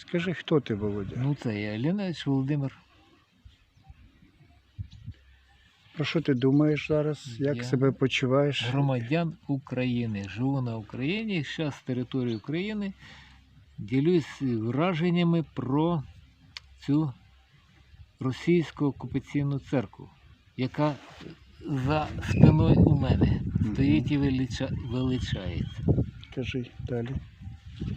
Скажи, хто ти, Володя? Ну це я Ліневич Володимир. Про що ти думаєш зараз? Як Я себе почуваєш? Громадян України. Живу на Україні, зараз з території України. Ділюсь враженнями про цю російську окупаційну церкву, яка за спиною у мене стоїть і велича... величається. Кажи далі.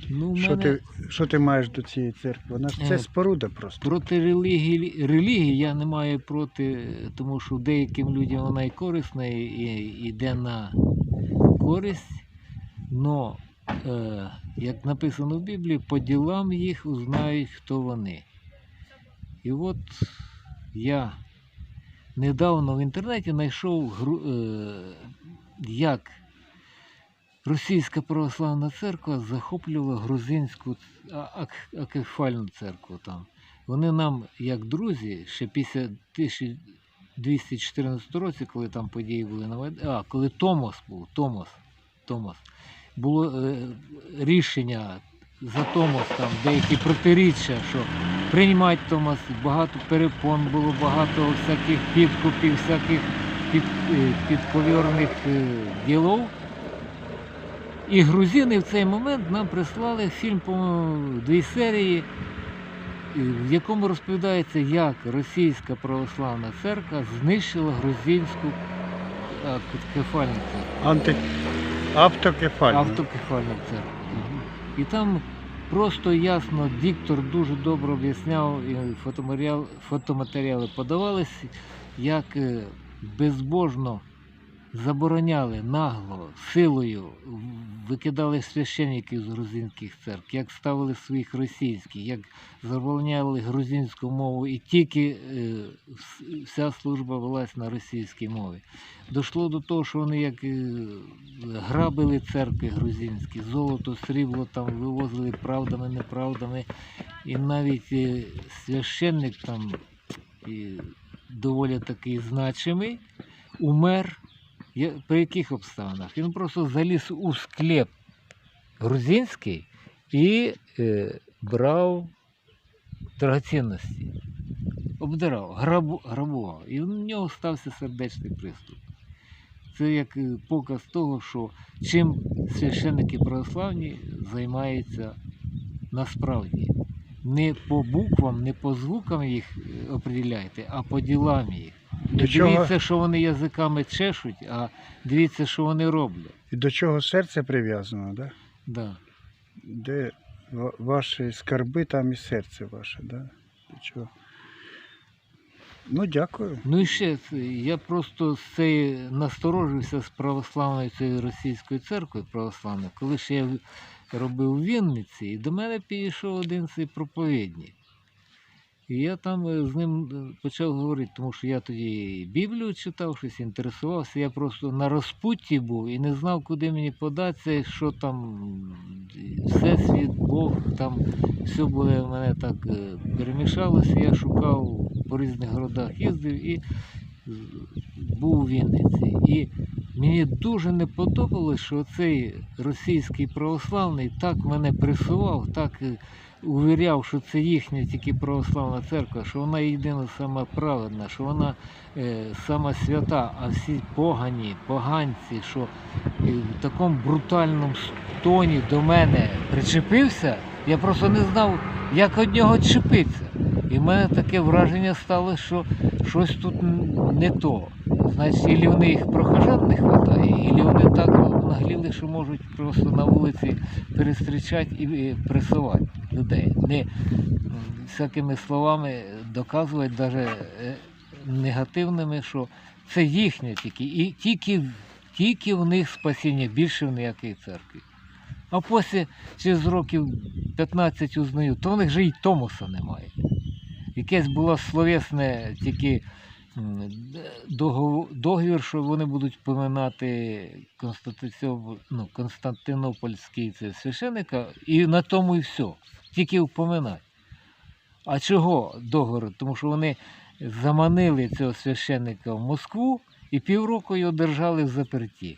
Ну, Що мене... ти, що ти маєш до цієї церкви? Вона ж це Е, споруда просто. Проти релігії, релігії я не маю проти, тому що деяким людям вона і корисна, і і йде на користь. Но, е, як написано в Біблії, по ділам їх узнають, хто вони. І от я недавно в інтернеті знайшов, гру- е, як Російська православна церква захоплювала грузинську акефальну церкву там. Вони нам, як друзі, ще після 1214 році, коли там події були на Майдані, а коли Томос був, Томос, Томос, було е, рішення за Томос, там деякі протиріччя, що приймати Томос, багато перепон було, багато всяких підкупів, всяких під, е, підковірних е, ділов. І грузини в цей момент нам прислали фільм, по-моєму, дві серії, в якому розповідається, як російська православна церква знищила грузинську а, кефальну церкву, Анти... Автокефальна. автокефальну церкву. І там просто ясно диктор дуже добре об'ясняв, і фотоматеріал, фотоматеріали подавались, як е, безбожно забороняли нагло, силою, викидали священників з грузинських церкв, як ставили своїх російських, як забороняли грузинську мову, і тільки е, вся служба велась на російській мові. Дошло до того, що вони як е, грабили церкви грузинські, золото, срібло там вивозили правдами, неправдами. І навіть е, священник там доволі такий значимий, умер. При яких обставинах? Він просто заліз у склеп грузинський і е, брав драгоцінності, обдирав, грабу, грабував. І в нього стався сердечний приступ. Це як е, показ того, що чим священники православні займаються насправді. Не по буквам, не по звукам їх е, определяйте, а по ділам їх. Не чого- дивіться, що вони язиками чешуть, а дивіться, що вони роблять. І до чого серце прив'язано, да? Да. Де ваші скарби, там і серце ваше, да? До чого? Ну, дякую. Ну і ще я просто з цієї насторожився з православною цією російською церквою православною, коли ще я робив у Вінниці, і до мене підійшов один цей проповідник. І я там е, з ним е, почав говорити, тому що я тоді Біблію читав, щось інтересувався. Я просто на розпутті був і не знав, куди мені податися, що там Всесвіт, Бог, там все було в мене так е, перемішалося. Я шукав по різних городах, їздив і був у Вінниці. І мені дуже не подобалось, що цей російський православний так мене пресував, так увіряв, що це їхня тільки православна церква, що вона єдина сама праведна, що вона е, сама свята, а всі погані, поганці, що е, в такому брутальному тоні до мене причепився, я просто не знав, як від нього чепитися. І в мене таке враження стало, що щось тут не то. Значить, ілі в них прохожан не вистачає, ілі вони так нагліли, що можуть просто на вулиці перестрічати і і пресувати людей. Не всякими словами доказувати, навіть негативними, що це їхнє тільки. І тільки, тільки в них спасіння, більше в ніякій церкві. А після через років 15 узнаю, то в них же й Томоса немає. Якесь було словесне тільки договір, що вони будуть поминати ну, Константинопольський це і на тому і все. Тільки впоминати. А чого договор? Тому що вони заманили цього священника в Москву і півроку його держали в заперті.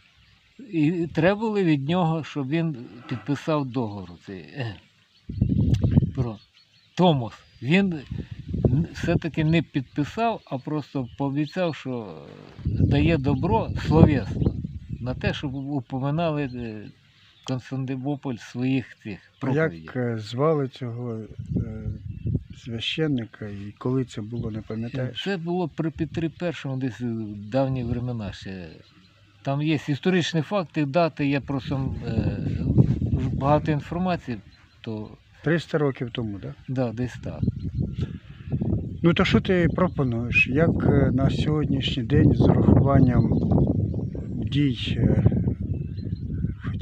І треба було від нього, щоб він підписав договор про Томос. Він все-таки не підписав, а просто пообіцяв, що дає добро словесно на те, щоб упоминали е, Константинополь своїх цих А проповідях. Як е, звали цього е, священника і коли це було, не пам'ятаєш? Це було при Петрі І десь у давні времена ще. Там є історичні факти, дати, є просто е, багато інформації, то 300 років тому, так? Да? да, десь так. Ну то що ти пропонуєш? Як на сьогоднішній день з урахуванням дій,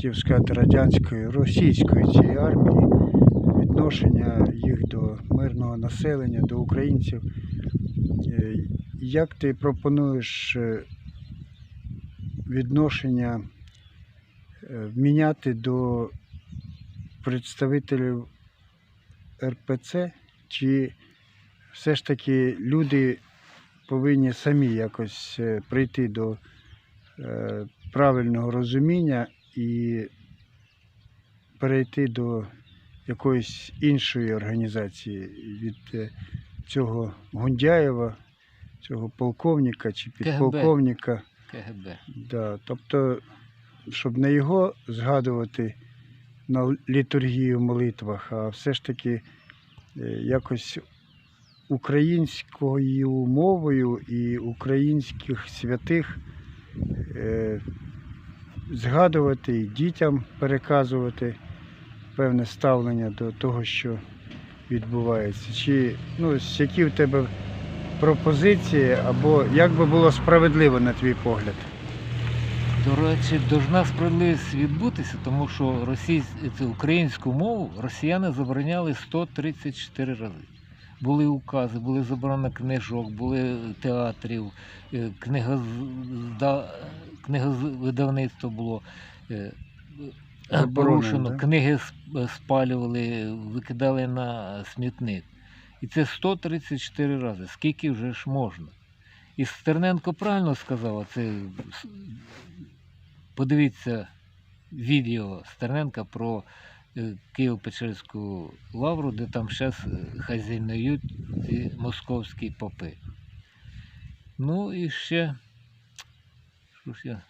хотів сказати, радянської, російської цієї армії, відношення їх до мирного населення, до українців, е, як ти пропонуєш е, відношення е, міняти до представителів РПЦ? Чи все ж таки люди повинні самі якось прийти до правильного розуміння і перейти до якоїсь іншої організації від е, цього Гундяєва, цього полковника чи підполковника. КГБ. Да, тобто, щоб не його згадувати на літургії в молитвах, а все ж таки е, якось українською мовою і українських святих е, згадувати і дітям переказувати певне ставлення до того, що відбувається. Чи ну, які в тебе пропозиції, або як би було справедливо на твій погляд? До речі, должна справедливість відбутися, тому що російсь... українську мову росіяни забороняли 134 рази. Були укази, були заборона книжок, були театрів, е, книгозда... книговидавництво було. е, Порушено, да? книги спалювали, викидали на смітник. І це 134 рази. Скільки вже ж можна? І Стерненко правильно сказав, це подивіться відео Стерненка про Києво-Печерську лавру, де там зараз хазяйнують ці московські попи. Ну і ще. Що ж я?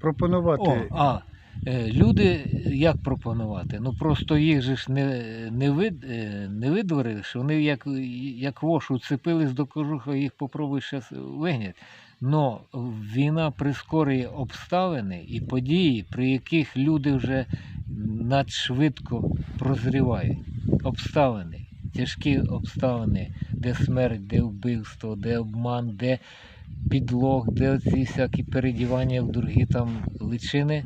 Пропонувати. О, а, е, люди як пропонувати? Ну просто їх же ж не, не, вид, е, не видворили, що вони як, як вош уцепились до кожуха, їх попробуй зараз вигнати. Но війна прискорює обставини і події, при яких люди вже надшвидко прозрівають. Обставини, тяжкі обставини, де смерть, де вбивство, де обман, де підлог, де ці всякі передівання в другі там личини,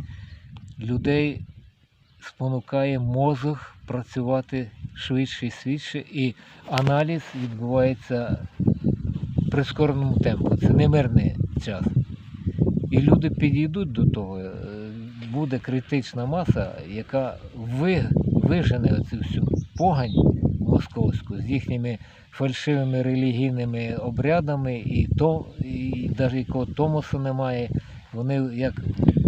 людей спонукає мозок працювати швидше і швидше, і аналіз відбувається прискореному темпу. Це не мирний час. І люди підійдуть до того, е, буде критична маса, яка вижене оцю всю погань московську з їхніми фальшивими релігійними обрядами, і то, і навіть якого Томосу немає, вони як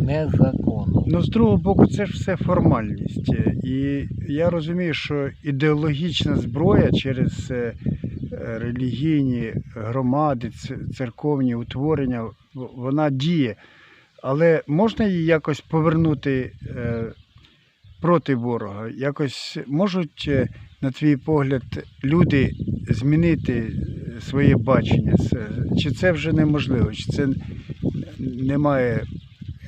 незаконно. Ну, з другого боку, це ж все формальність. Е, І я розумію, що ідеологічна зброя через е, релігійні громади, церковні утворення, вона діє. Але можна її якось повернути е, проти ворога? Якось можуть, е, на твій погляд, люди змінити своє бачення? Чи це вже неможливо? Чи це немає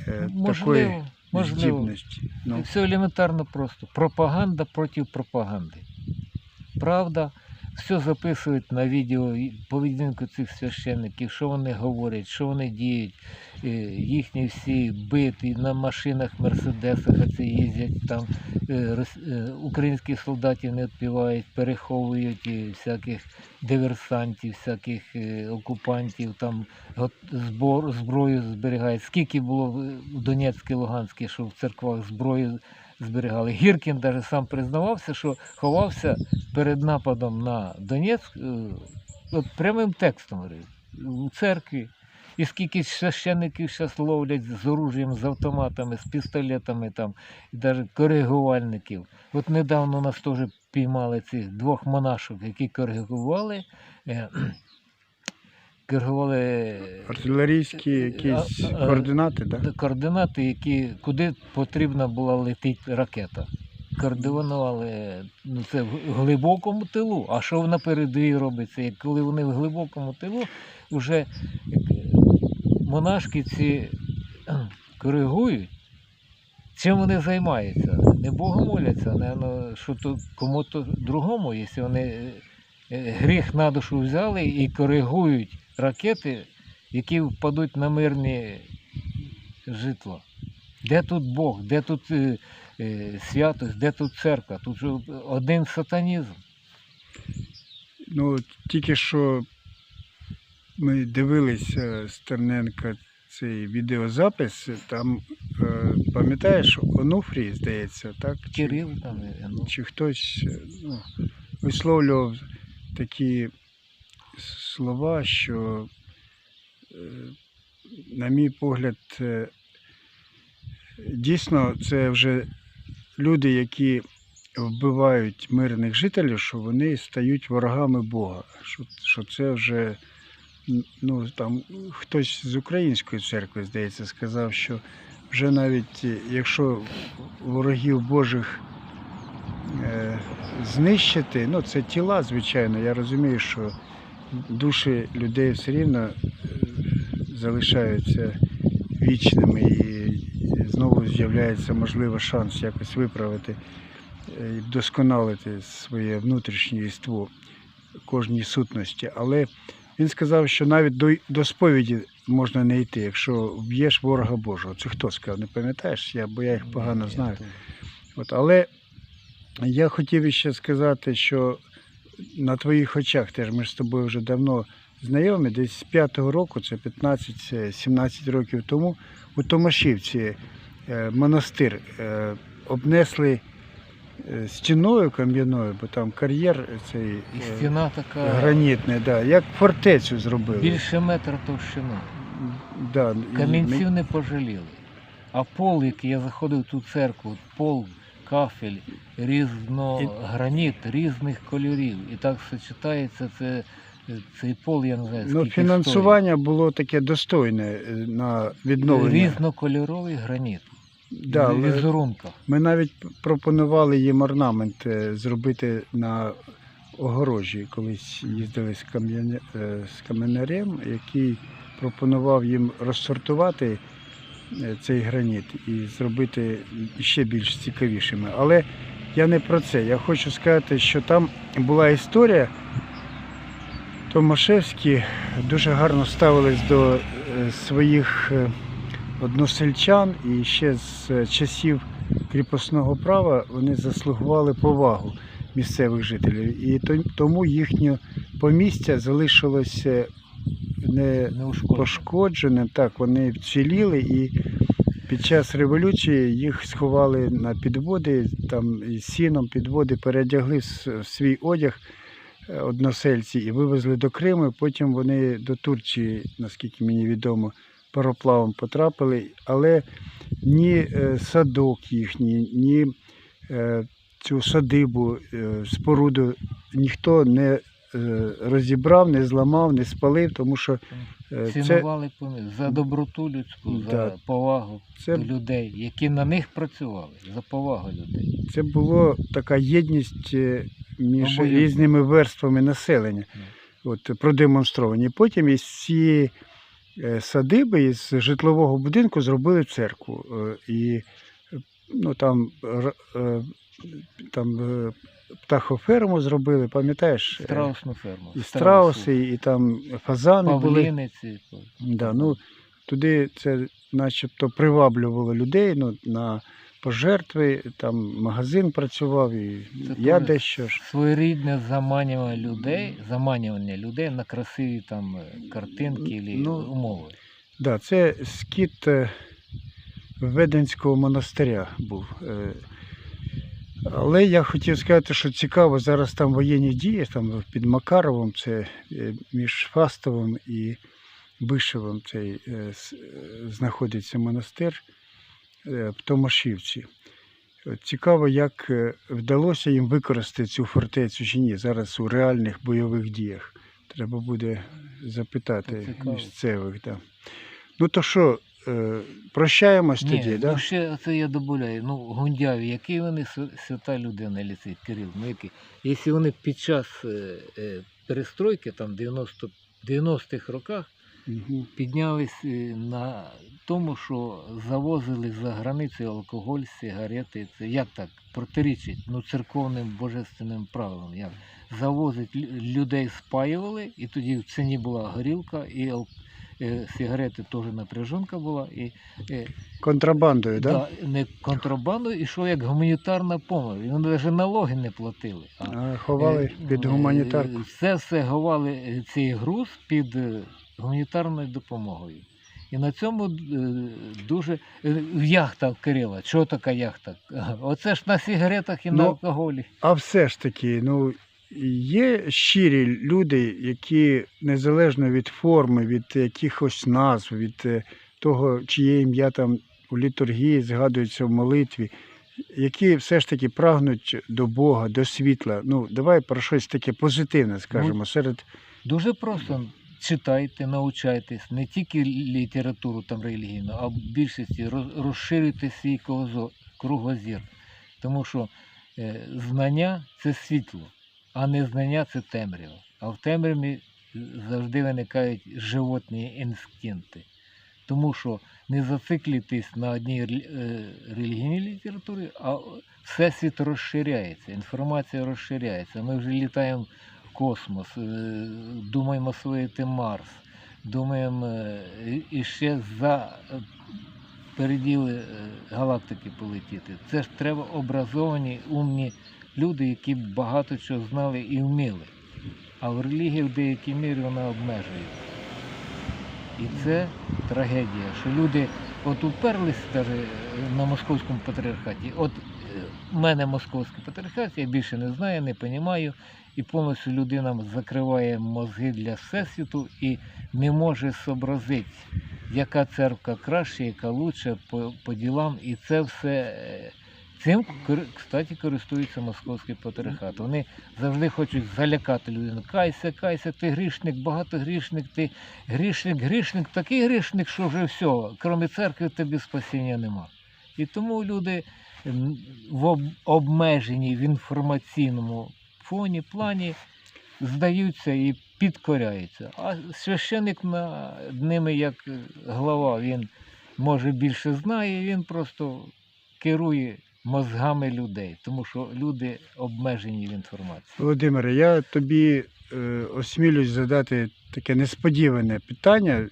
е, такої можливо. здібності? Ну, Все елементарно просто. Пропаганда проти пропаганди. Правда, все записують на відео поведінку цих священників, що вони говорять, що вони діють. Е, Їхні всі биті на машинах, мерседесах, оце їздять там е, е, українські солдатів не відпівають, переховують всяких диверсантів, всяких окупантів, там збор, зброю зберігають. Скільки було в Донецькій, Луганській, що в церквах зброю зберігали. Гіркін навіть сам признавався, що ховався перед нападом на Донецьк, е, от прямим текстом у церкві. І скільки священників зараз ловлять з оружієм, з автоматами, з пістолетами там, і навіть коригувальників. От недавно нас теж піймали цих двох монашок, які коригували. Е, Артилерійські якісь А, а, координати, да? координати, які, куди потрібна була летіти ракета. Координували ну, це в глибокому тилу. А що на передовій робиться? Як коли вони в глибокому тилу, вже монашки ці коригують. Чим вони займаються? Не Богу моляться, не що то кому-то другому, якщо вони е, е, гріх на душу взяли і коригують ракети, які впадуть на мирні житла. Де тут Бог, де тут е, е, святость, де тут церква? Тут же один сатанізм. Ну, тільки що ми дивилися Стерненка цей відеозапис, там, е, пам'ятаєш, Онуфрій, здається, так? Чи- Кирил там, е, ну, чи хтось е, ну, висловлював такі слова, що, е, на мій погляд, е, дійсно це вже люди, які вбивають мирних жителів, що вони стають ворогами Бога. Що, що це вже ну, там, хтось з української церкви, здається, сказав, що вже навіть е, якщо ворогів Божих знищити. Ну, це тіла, звичайно. Я розумію, що душі людей все рівно е, залишаються вічними і знову з'являється можливо шанс якось виправити е, і вдосконалити своє внутрішнє єство кожній сутності. Але він сказав, що навіть до, до сповіді можна не йти, якщо вб'єш ворога Божого. Це хто сказав? Не пам'ятаєш? Я, бо я їх погано знаю. От, але я хотів іще сказати, що на твоїх очах теж ми ж з тобою вже давно знайомі, десь з п'ятого року, це 15-17 років тому, у Томашівці е, монастир е, обнесли е, стіною кам'яною, бо там кар'єр цей І е, стіна така гранітний, да, як фортецю зробили. більше метра товщину. Да, Камінців ми- не пожаліли. А пол, який я заходив в ту церкву, пол, кафель, різнограніт, різних кольорів. І так сочетається це, цей пол, я не знаю, Ну, скільки фінансування було таке достойне е, на відновлення. Різнокольоровий граніт. Да, в візерунках. Ми навіть пропонували їм орнамент е, зробити на огорожі. Колись їздили з, кам'яня- е, з каменарем, який пропонував їм розсортувати цей граніт і зробити ще більш цікавішими. Але я не про це. Я хочу сказати, що там була історія. Томашевські дуже гарно ставились до е, своїх е, односельчан і ще з е, часів кріпосного права вони заслугували повагу місцевих жителів. І тому їхнє помістя залишилося не Не ушкоджено. пошкодженим. Так, вони вціліли і під час революції їх сховали на підводи, там сіном підводи передягли в свій одяг е, односельці і вивезли до Криму. Потім вони до Турції, наскільки мені відомо, пароплавом потрапили, але ні е, садок їхній, ні е, цю садибу, споруду ніхто не розібрав, не зламав, не спалив, тому що е, це, Цінували за доброту людську, за Да. повагу це, до людей, які на них працювали, за повагу людей. це була така єдність е, між Обоюдно. різними верствами населення. От, продемонстровані. Потім із цієї е, садиби, із житлового будинку зробили церкву. Е, І е, ну, там, е, там е, птахоферму зробили, пам'ятаєш? Е, Страусну ферму. І страуси, і там фазани були. Да, ну, туди це начебто приваблювало людей ну, на пожертви, там магазин працював, і Це я дещо ж. Своєрідне заманювання людей, заманювання людей на красиві там е, картинки і Ну, умови. Да, це скіт е, Веденського монастиря був. Але я хотів сказати, що цікаво, зараз там воєнні дії, там під Макаровом, це е, між Фастовим і Бишевом цей е, е, знаходиться монастир в Томашівці. Цікаво, як вдалося їм використати цю фортецю чи ні зараз у реальних бойових діях. Треба буде запитати місцевих. Да. Ну то що, прощаємось Ні, тоді, ну да? ще це я добавляю. Ну, гундяві, який вони свята людина, ліцей Кирил, ну який. Якщо вони під час е, е, перестройки, там 90 90-х роках, Угу. піднялись е, на тому, що завозили за границею алкоголь, сигарети. Це як так протирічить ну, церковним божественним правилам. Як завозить людей спаювали, і тоді в ціні була горілка, і ал- е, сигарети теж напряжонка була, і е, Контрабандою, да? да, не контрабандою, і як гуманітарна допомога. Вони навіть налоги не платили. А А, ховали Е, під е, гуманітарку. Все все ховали е, цей груз під е, гуманітарною допомогою. І на цьому е, дуже е, яхта Кирила. Чого така яхта? Оце ж на сигаретах і на Ну, алкоголі. А все ж таки, ну є щирі люди, які незалежно від форми, від якихось назв, від е, того, чиє ім'я там у літургії згадується в молитві, які все ж таки прагнуть до Бога, до світла. Ну, давай про щось таке позитивне скажемо. Серед Дуже просто читайте, навчайтесь, не тільки літературу там релігійну, а в більшості роз- розширюйте свій кругозір. Тому що е, знання це світло, а не знання це темрява. А в темряві завжди виникають животні інстинкти. Тому що не зациклюйтесь на одній е, релігійній літературі, а всесвіт розширяється, інформація розширяється. Ми вже літаємо в космос, е, думаємо освоїти Марс, думаємо е, і- ще за переділи галактики полетіти. Це ж треба образовані, умні люди, які багато чого знали і вміли. А в релігії в деякій мірі вона обмежує. І це трагедія, що люди от уперлися даже е, на московському патріархаті. От е, в мене московський патріархат, я більше не знаю, не розумію, і повністю людина закриває мозги для всесвіту і не може зобразити, яка церква краще, яка лучше по, по ділам. І це все. Цим, кстати, користується московський патріархат. Вони завжди хочуть залякати людину. Кайся, кайся, ти грішник, багатогрішник, ти грішник, грішник, такий грішник, що вже все, крім церкви, тобі спасіння нема. І тому люди в об- обмеженні в інформаційному фоні, плані здаються і підкоряються. А священик над ними, як глава, він може більше знає, він просто керує мозгами людей, тому що люди обмежені в інформації. Володимире, я тобі е, осмілюсь задати таке несподіване питання,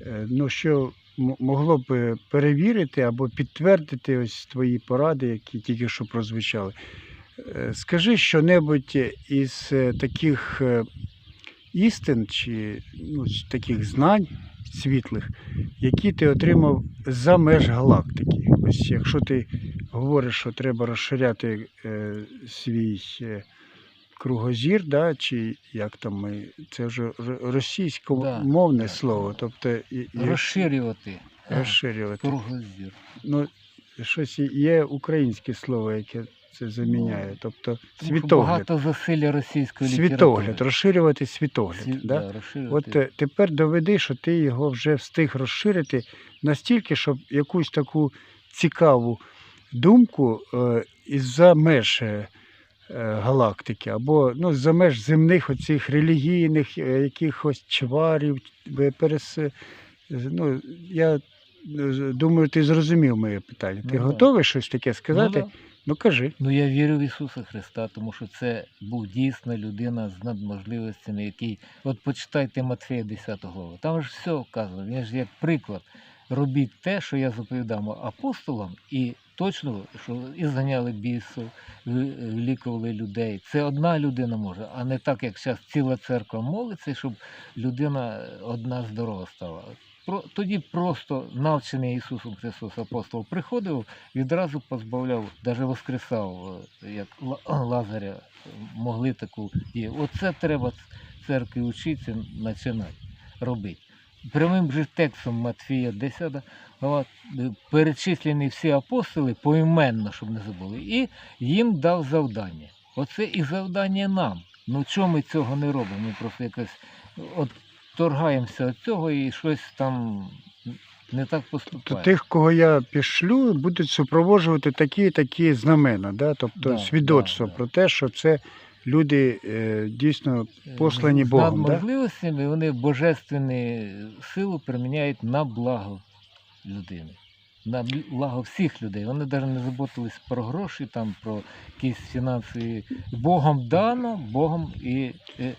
е, ну, що могло б перевірити або підтвердити ось твої поради, які тільки що прозвучали. Е, Скажи що-небудь із е, таких істин чи ну, таких знань світлих, які ти отримав за меж галактики. Ось якщо ти говориш, що треба розширяти е, свій е, кругозір, да, чи як там ми, це вже російськомовне Да, слово, тобто і, Розширювати розширювати. кругозір. Ну, щось є українське слово, яке це заміняє. Ну, Тобто світогляд. Багато засилля російської Світогляд, розширювати світогляд. Сві- да? да, розширювати. От е, тепер доведи, що ти його вже встиг розширити настільки, щоб якусь таку цікаву думку е, із-за меж е, галактики, або ну, з-за меж земних оцих релігійних е, якихось чварів, перес... ну, я думаю, ти зрозумів моє питання. Ти Ну, да. готовий щось таке сказати? Ну, Ну, кажи. Ну, я вірю в Ісуса Христа, тому що це був дійсно людина з надможливостями, який. От почитайте Матфея 10 главу. Там ж все вказано. Він ж як приклад. Робіть те, що я заповідав апостолам, і точно, що і зганяли бісів, ви- лікували людей. Це одна людина може, а не так, як зараз ціла церква молиться, щоб людина одна здорова стала. Тоді просто навчений Ісусом Христос апостол приходив, відразу позбавляв, навіть воскресав, е, як Лазаря, могли таку дію. Оце треба церкві вчитися, починати робити. Прямим же текстом Матфія 10 глава, е, перечислені всі апостоли поіменно, щоб не забули, і їм дав завдання. Оце і завдання нам. Ну чому ми цього не робимо? Ми просто якось от торгаємося від цього і щось там не так То тих, кого я пішлю, будуть супроводжувати такі і такі знамена, да? тобто Да, свідоцтво да, да. про те, що це люди е, дійсно послані Богом, Над можливостями вони божественну силу приміняють на благо людини. На бл- благо всіх людей. Вони навіть не заботились про гроші, там, про якісь фінансові. Богом дано, Богом і е,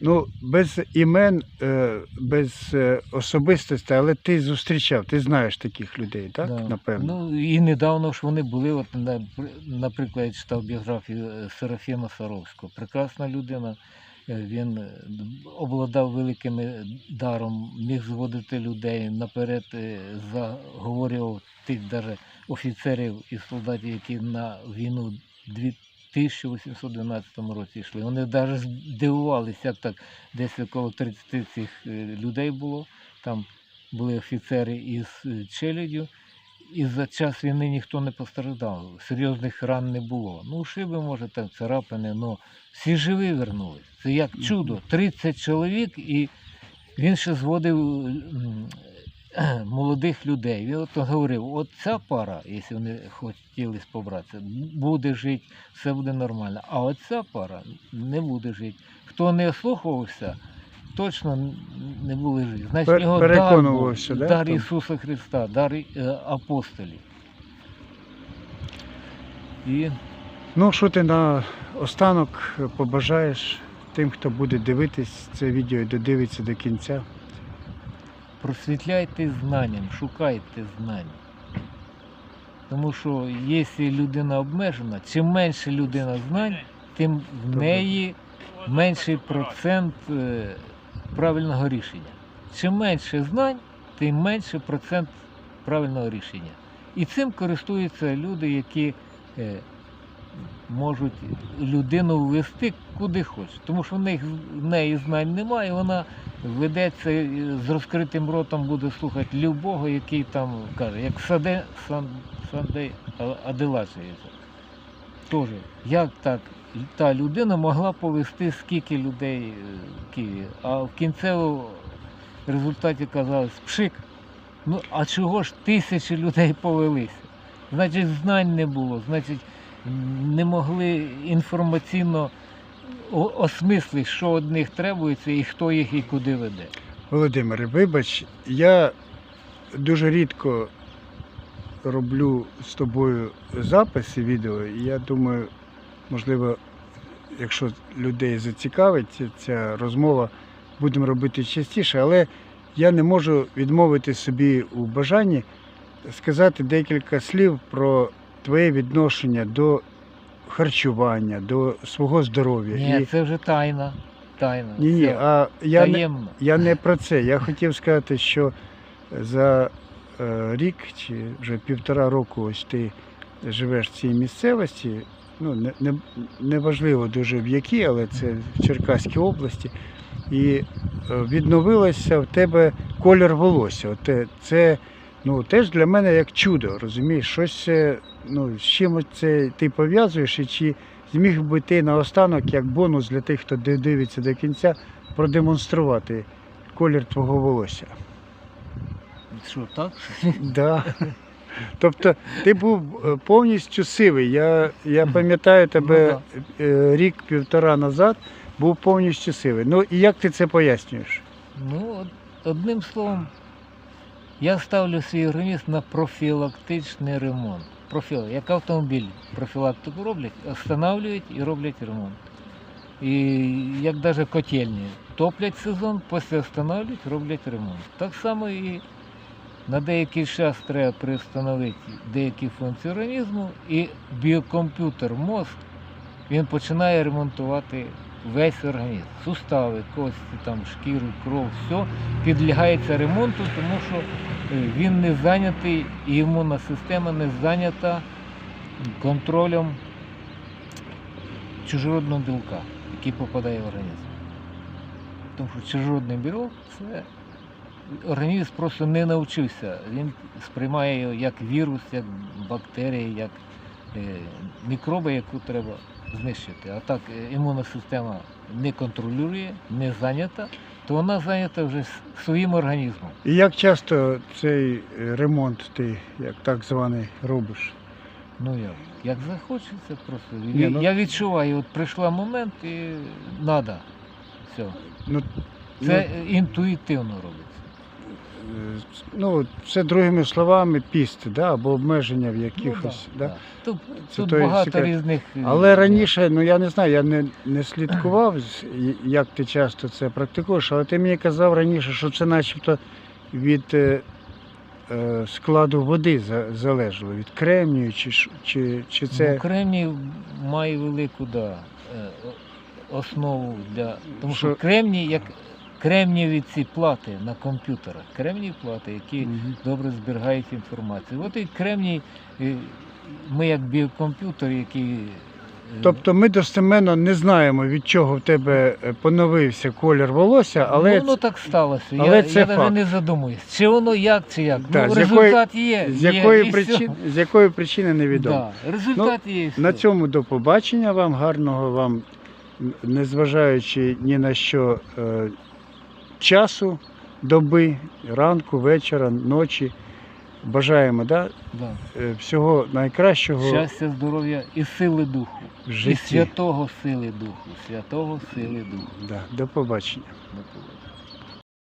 Ну, без імен, е, без е, особистості, але ти зустрічав, ти знаєш таких людей, так? Да. Напевно. Ну і недавно ж вони були, от, на- наприклад, я читав біографію е, Серафіма Саровського. Прекрасна людина. Він обладав великим даром, міг зводити людей наперед, заговорював тих даже офіцерів і солдатів, які на війну в 1812 році йшли. Вони навіть здивувалися, як так десь около 30 цих е, людей було. Там були офіцери із е, челяддю, і за час війни ніхто не постраждав. Серйозних ран не було. Ну, шиби, може, там царапини, але всі живі вернулись. Це як чудо. 30 чоловік, і він ще зводив молодих людей. Він от говорив, от ця пара, якщо вони хотіли побратися, буде жити, все буде нормально. А оця пара не буде жити. Хто не ослухався, точно не буде жити. Значить, його дар, був, да, дар? Ісуса Христа, дар е, апостолів. І Ну, що ти на останок побажаєш тим, хто буде дивитись це відео і додивиться до кінця? Просвітляйте знанням, шукайте знань. Тому що якщо людина обмежена, чим менше людина знань, тим в неї менший процент е, правильного рішення. Чим менше знань, тим менше процент правильного рішення. І цим користуються люди, які е, можуть людину ввести куди хочуть. Тому що в них в неї знань немає, вона ведеться з розкритим ротом, буде слухати любого, який там каже, як Саде Сан, Сандей А- Теж, як так та людина могла повести скільки людей е, в Києві, а в кінцевому результаті казалось пшик. Ну а чого ж тисячі людей повелися? Значить, знань не було, значить, не могли інформаційно осмислити, що від них требується і хто їх і куди веде. Володимире, вибач, я дуже рідко роблю з тобою записи відео, і я думаю, можливо, якщо людей зацікавить ця розмова, будемо робити частіше, але я не можу відмовити собі у бажанні сказати декілька слів про твоє відношення до харчування, до свого здоров'я. Ні, І- це вже тайна. Тайна. ні, ні, а я не, я не про це. Я хотів сказати, що за е, рік чи вже півтора року ось ти живеш в цій місцевості. Ну, не, не, неважливо дуже в якій, але це в Черкаській області. І е, відновилося в тебе колір волосся. Те- це ну, теж для мене як чудо, розумієш, щось е, ну, з чим це ти пов'язуєш, і чи зміг би ти наостанок, як бонус для тих, хто дивиться до кінця, продемонструвати колір твого волосся. Що, так? Да. Тобто ти був е, повністю сивий. Я, я пам'ятаю тебе е, рік-півтора назад, був повністю сивий. Ну і як ти це пояснюєш? Ну, одним словом, я ставлю свій організм на профілактичний ремонт. Профіл, як автомобіль профілактику роблять, останавлюють і роблять ремонт. І як навіть котельні топлять сезон, після останавлюють, роблять ремонт. Так само і на деякий час треба приостановити деякі функції організму, і біокомп'ютер мозк він починає ремонтувати весь організм. Сустави, кості, там, шкіру, кров, все підлягається ремонту, тому що е, він не зайнятий, імунна система не зайнята контролем чужородного білка, який попадає в організм. Тому що чужородний білок це організм просто не навчився. Він сприймає його як вірус, як бактерії, як мікроби, яку треба знищити. А так е, імунна система не контролює, не зайнята, то вона зайнята вже своїм організмом. І як часто цей е, ремонт ти, як так званий, робиш? Ну як? Як захочеться просто. Ні, Я- ну- Я відчуваю, от прийшла момент і треба. Все. Ну, Це е, інтуїтивно робиться. Ну, це другими словами піст, да, або обмеження в якихось. Ну, да. да. Тут, Це тут той багато секрет. різних. е, Але раніше, ну я не знаю, я не, не слідкував, як ти часто це практикуєш, але ти мені казав раніше, що це начебто від е, е, складу води залежало, від кремнію, чи, чи, чи це. Ну, кремній має велику да, е, основу для. Тому що, Що- кремній, як кремнієві ці плати на комп'ютерах, кремній плати, які Мгм. добре зберігають інформацію. От і кремній, е, ми як біокомп'ютер, який. е, Тобто ми достеменно не знаємо, від чого в тебе е, поновився колір волосся, але ну, воно так сталося. але я це я навіть не задумуюсь. Чи воно як, чи як. Да, ну, з якої- результат є. з якої, і причин, все. з якої причини невідомо. Да, результат є. і На цьому до побачення вам, гарного вам, незважаючи ні на що часу, доби, ранку, вечора, ночі. Бажаємо да, Да. е, всього найкращого Щастя, здоров'я і сили духу. в І святого сили духу. Святого сили духу. Да, до побачення. До побачення.